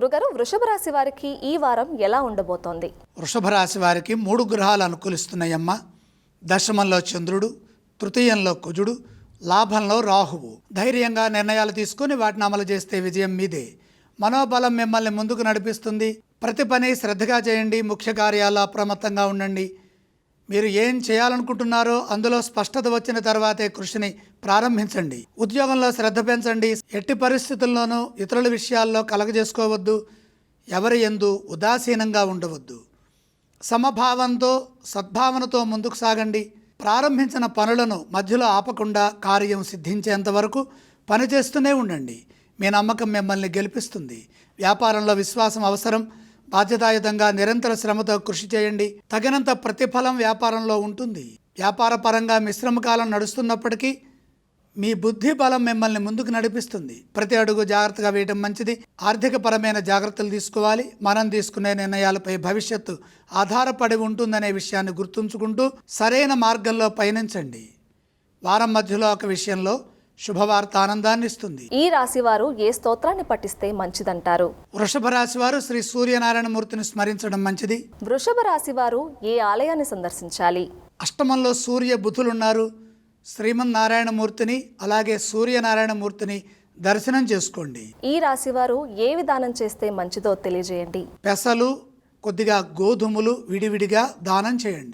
గురుగారు వృషభ రాశి వారికి ఈ వారం ఎలా ఉండబోతోంది? వృషభ రాశి వారికి మూడు గ్రహాలు అనుకూలిస్తున్నాయమ్మ. దశమంలో చంద్రుడు తృతీయంలో కుజుడు లాభంలో రాహువు. ధైర్యంగా నిర్ణయాలు తీసుకుని వాటిని అమలు చేస్తే విజయం మీదే. మనోబలం మిమ్మల్ని ముందుకు నడిపిస్తుంది. ప్రతి పని శ్రద్ధగా చేయండి ముఖ్య కార్యాలు అప్రమత్తంగా ఉండండి. మీరు ఏం చేయాలనుకుంటున్నారో అందులో స్పష్టత వచ్చిన తర్వాతే కృషిని ప్రారంభించండి. ఉద్యోగంలో శ్రద్ధ పెంచండి. ఎట్టి పరిస్థితుల్లోనూ ఇతరుల విషయాల్లో కలగజేసుకోవద్దు. ఎవరి ఎందు ఉదాసీనంగా ఉండవద్దు. సమభావంతో సద్భావనతో ముందుకు సాగండి. ప్రారంభించిన పనులను మధ్యలో ఆపకుండా కార్యం సిద్ధించేంత వరకు పనిచేస్తూనే ఉండండి. మీ నమ్మకం మిమ్మల్ని గెలిపిస్తుంది. వ్యాపారంలో విశ్వాసం అవసరం. బాధ్యతాయుతంగా నిరంతర శ్రమతో కృషి చేయండి. తగినంత ప్రతిఫలం వ్యాపారంలో ఉంటుంది. వ్యాపార పరంగా మిశ్రమ కాలం నడుస్తున్నప్పటికీ మీ బుద్ధి బలం మిమ్మల్ని ముందుకు నడిపిస్తుంది. ప్రతి అడుగు జాగ్రత్తగా వేయడం మంచిది. ఆర్థికపరమైన జాగ్రత్తలు తీసుకోవాలి. మనం తీసుకునే నిర్ణయాలపై భవిష్యత్తు ఆధారపడి ఉంటుందనే విషయాన్ని గుర్తుంచుకుంటూ సరైన మార్గంలో పయనించండి. వారం మధ్యలో ఒక విషయంలో శుభవార్త ఆనందాన్ని ఇస్తుంది ఈ రాశి వారు ఏ స్తోత్రాన్ని పఠిస్తే మంచిదంటారు? వృషభ రాశి వారు శ్రీ సూర్యనారాయణ మూర్తిని స్మరించడం మంచిది. వృషభ రాశి వారు ఏ ఆలయాన్ని సందర్శించాలి? అష్టమంలో సూర్య బుధులున్నారు. శ్రీమన్నారాయణమూర్తిని అలాగే సూర్యనారాయణమూర్తిని దర్శనం చేసుకోండి. ఈ రాశి వారు ఏ విధానం చేస్తే మంచిదో తెలియజేయండి. పెసలు కొద్దిగా గోధుమలు విడివిడిగా దానం చేయండి.